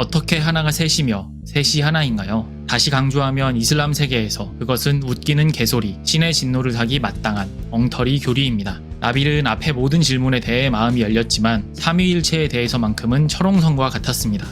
어떻게 하나가 셋이며 셋이 하나인가요? 다시 강조하면 이슬람 세계에서 그것은 웃기는 개소리, 신의 진노를 하기 마땅한 엉터리 교리입니다. 나빌은 앞에 모든 질문에 대해 마음이 열렸지만 삼위일체에 대해서만큼은 철옹성과 같았습니다.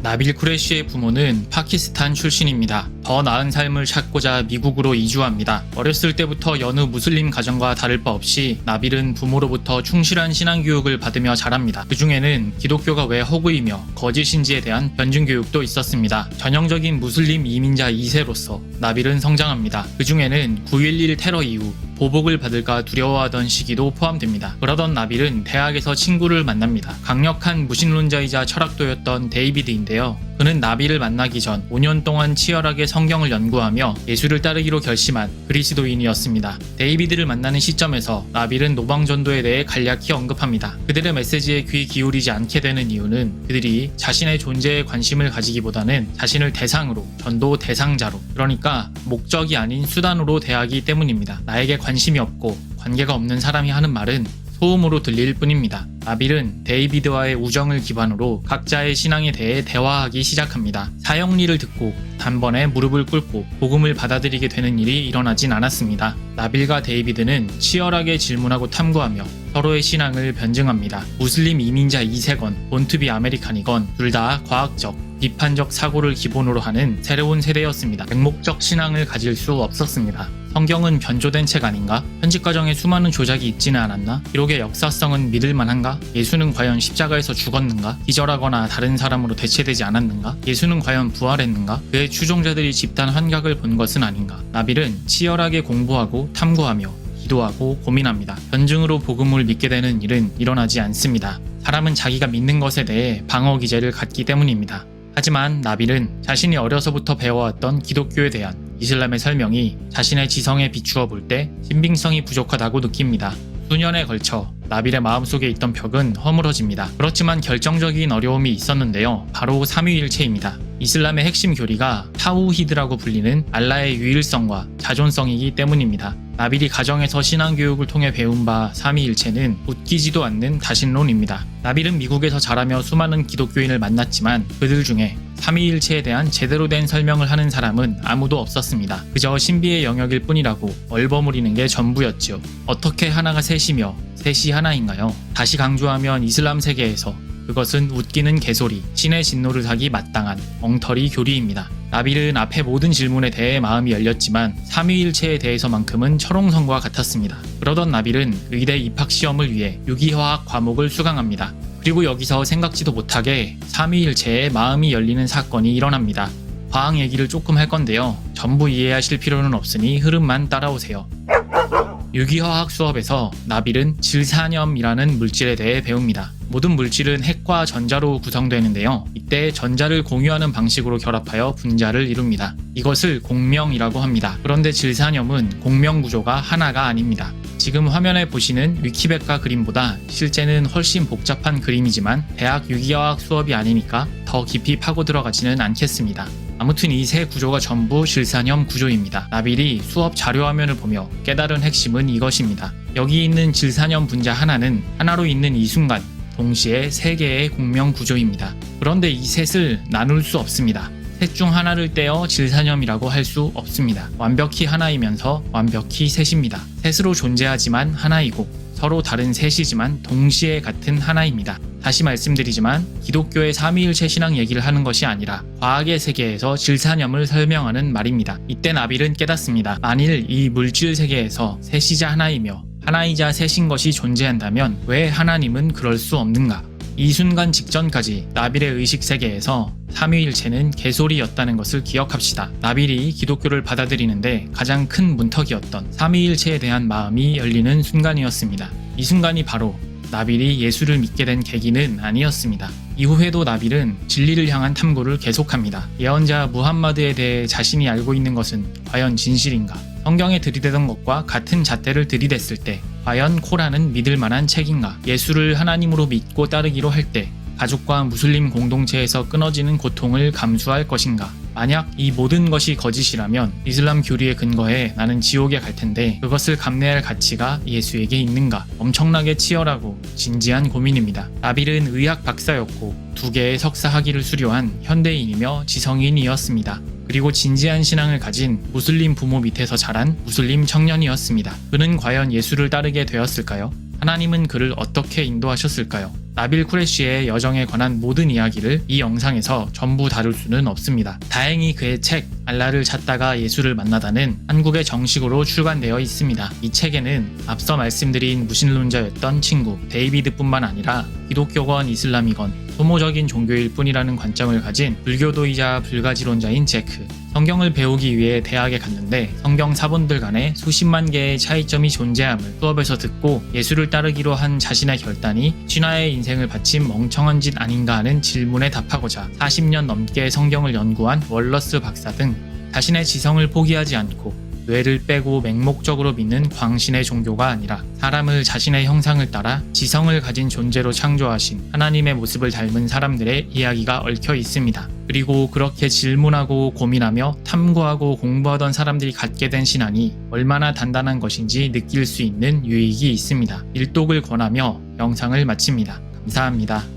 나빌 쿠레쉬의 부모는 파키스탄 출신입니다. 더 나은 삶을 찾고자 미국으로 이주합니다. 어렸을 때부터 여느 무슬림 가정과 다를 바 없이 나빌은 부모로부터 충실한 신앙 교육을 받으며 자랍니다. 그 중에는 기독교가 왜 허구이며 거짓인지에 대한 변증 교육도 있었습니다. 전형적인 무슬림 이민자 2세로서 나빌은 성장합니다. 그 중에는 9.11 테러 이후 보복을 받을까 두려워하던 시기도 포함됩니다. 그러던 나빌은 대학에서 친구를 만납니다. 강력한 무신론자이자 철학도였던 데이비드인데요. 그는 나비를 만나기 전 5년 동안 치열하게 성경을 연구하며 예수를 따르기로 결심한 그리스도인이었습니다. 데이비드를 만나는 시점에서 나빌은 노방전도에 대해 간략히 언급합니다. 그들의 메시지에 귀 기울이지 않게 되는 이유는 그들이 자신의 존재에 관심을 가지기보다는 자신을 대상으로, 전도 대상자로, 그러니까 목적이 아닌 수단으로 대하기 때문입니다. 나에게 관심이 없고 관계가 없는 사람이 하는 말은 소음으로 들릴 뿐입니다. 아빌은 데이비드와의 우정을 기반으로 각자의 신앙에 대해 대화하기 시작합니다. 사형리를 듣고 단번에 무릎을 꿇고 복음을 받아들이게 되는 일이 일어나진 않았습니다. 나빌과 데이비드는 치열하게 질문하고 탐구하며 서로의 신앙을 변증합니다. 무슬림 이민자 2세건 본투비 아메리칸이건 둘 다 과학적, 비판적 사고를 기본으로 하는 새로운 세대였습니다. 맹목적 신앙을 가질 수 없었습니다. 성경은 변조된 책 아닌가? 현직 과정에 수많은 조작이 있지는 않았나? 기록의 역사성은 믿을 만한가? 예수는 과연 십자가에서 죽었는가? 기절하거나 다른 사람으로 대체되지 않았는가? 예수는 과연 부활했는가? 그의 추종자들이 집단 환각을 본 것은 아닌가? 나빌은 치열하게 공부하고 탐구하며 기도하고 고민합니다. 변증으로 복음을 믿게 되는 일은 일어나지 않습니다. 사람은 자기가 믿는 것에 대해 방어 기제를 갖기 때문입니다. 하지만 나빌은 자신이 어려서부터 배워왔던 기독교에 대한 이슬람의 설명이 자신의 지성에 비추어 볼 때 신빙성이 부족하다고 느낍니다. 수년에 걸쳐 나빌의 마음속에 있던 벽은 허물어집니다. 그렇지만 결정적인 어려움이 있었는데요. 바로 삼위일체입니다. 이슬람의 핵심 교리가 타우히드라고 불리는 알라의 유일성과 자존성이기 때문입니다. 나빌이 가정에서 신앙교육을 통해 배운 바 삼위일체는 웃기지도 않는 다신론입니다. 나빌은 미국에서 자라며 수많은 기독교인을 만났지만 그들 중에 삼위일체에 대한 제대로 된 설명을 하는 사람은 아무도 없었습니다. 그저 신비의 영역일 뿐이라고 얼버무리는 게 전부였지요. 어떻게 하나가 셋이며 셋이 하나인가요? 다시 강조하면 이슬람 세계에서 그것은 웃기는 개소리, 신의 진노를 하기 마땅한 엉터리 교리입니다. 나빌은 앞에 모든 질문에 대해 마음이 열렸지만 삼위일체에 대해서만큼은 철옹성과 같았습니다. 그러던 나빌은 의대 입학 시험을 위해 유기화학 과목을 수강합니다. 그리고 여기서 생각지도 못하게 삼위일체에 마음이 열리는 사건이 일어납니다. 과학 얘기를 조금 할 건데요. 전부 이해하실 필요는 없으니 흐름만 따라오세요. 유기화학 수업에서 나빌은 질산염이라는 물질에 대해 배웁니다. 모든 물질은 핵과 전자로 구성되는데요. 이때 전자를 공유하는 방식으로 결합하여 분자를 이룹니다. 이것을 공명이라고 합니다. 그런데 질산염은 공명 구조가 하나가 아닙니다. 지금 화면에 보시는 위키백과 그림보다 실제는 훨씬 복잡한 그림이지만 대학 유기화학 수업이 아니니까 더 깊이 파고 들어가지는 않겠습니다. 아무튼 이 세 구조가 전부 질산염 구조입니다. 나빌이 수업 자료 화면을 보며 깨달은 핵심은 이것입니다. 여기 있는 질산염 분자 하나는 하나로 있는 이 순간 동시에 세 개의 공명 구조입니다. 그런데 이 셋을 나눌 수 없습니다. 셋 중 하나를 떼어 질산염이라고 할 수 없습니다. 완벽히 하나이면서 완벽히 셋입니다. 셋으로 존재하지만 하나이고 서로 다른 셋이지만 동시에 같은 하나입니다. 다시 말씀드리지만 기독교의 삼위일체 신앙 얘기를 하는 것이 아니라 과학의 세계에서 질산염을 설명하는 말입니다. 이때 나빌은 깨닫습니다. 만일 이 물질 세계에서 셋이자 하나이며 하나이자 셋인 것이 존재한다면 왜 하나님은 그럴 수 없는가? 이 순간 직전까지 나빌의 의식 세계에서 삼위일체는 개소리였다는 것을 기억합시다. 나빌이 기독교를 받아들이는데 가장 큰 문턱이었던 삼위일체에 대한 마음이 열리는 순간이었습니다. 이 순간이 바로 나빌이 예수를 믿게 된 계기는 아니었습니다. 이후에도 나빌은 진리를 향한 탐구를 계속합니다. 예언자 무함마드에 대해 자신이 알고 있는 것은 과연 진실인가? 성경에 들이대던 것과 같은 잣대를 들이댔을 때 과연 코란은 믿을 만한 책인가? 예수를 하나님으로 믿고 따르기로 할 때 가족과 무슬림 공동체에서 끊어지는 고통을 감수할 것인가? 만약 이 모든 것이 거짓이라면 이슬람 교리에 근거해 나는 지옥에 갈 텐데 그것을 감내할 가치가 예수에게 있는가? 엄청나게 치열하고 진지한 고민입니다. 나빌은 의학 박사였고 두 개의 석사 학위를 수료한 현대인이며 지성인이었습니다. 그리고 진지한 신앙을 가진 무슬림 부모 밑에서 자란 무슬림 청년이었습니다. 그는 과연 예수를 따르게 되었을까요? 하나님은 그를 어떻게 인도하셨을까요? 나빌 쿠레쉬의 여정에 관한 모든 이야기를 이 영상에서 전부 다룰 수는 없습니다. 다행히 그의 책 알라를 찾다가 예수를 만나다는 한국에 정식으로 출간되어 있습니다. 이 책에는 앞서 말씀드린 무신론자였던 친구 데이비드뿐만 아니라 기독교건 이슬람이건 소모적인 종교일 뿐이라는 관점을 가진 불교도이자 불가지론자인 제크. 성경을 배우기 위해 대학에 갔는데 성경 사본들 간에 수십만 개의 차이점이 존재함을 수업에서 듣고 예수를 따르기로 한 자신의 결단이 신화의 인생을 바친 멍청한 짓 아닌가 하는 질문에 답하고자 40년 넘게 성경을 연구한 월러스 박사 등 자신의 지성을 포기하지 않고 뇌를 빼고 맹목적으로 믿는 광신의 종교가 아니라 사람을 자신의 형상을 따라 지성을 가진 존재로 창조하신 하나님의 모습을 닮은 사람들의 이야기가 얽혀 있습니다. 그리고 그렇게 질문하고 고민하며 탐구하고 공부하던 사람들이 갖게 된 신앙이 얼마나 단단한 것인지 느낄 수 있는 유익이 있습니다. 일독을 권하며 영상을 마칩니다. 감사합니다.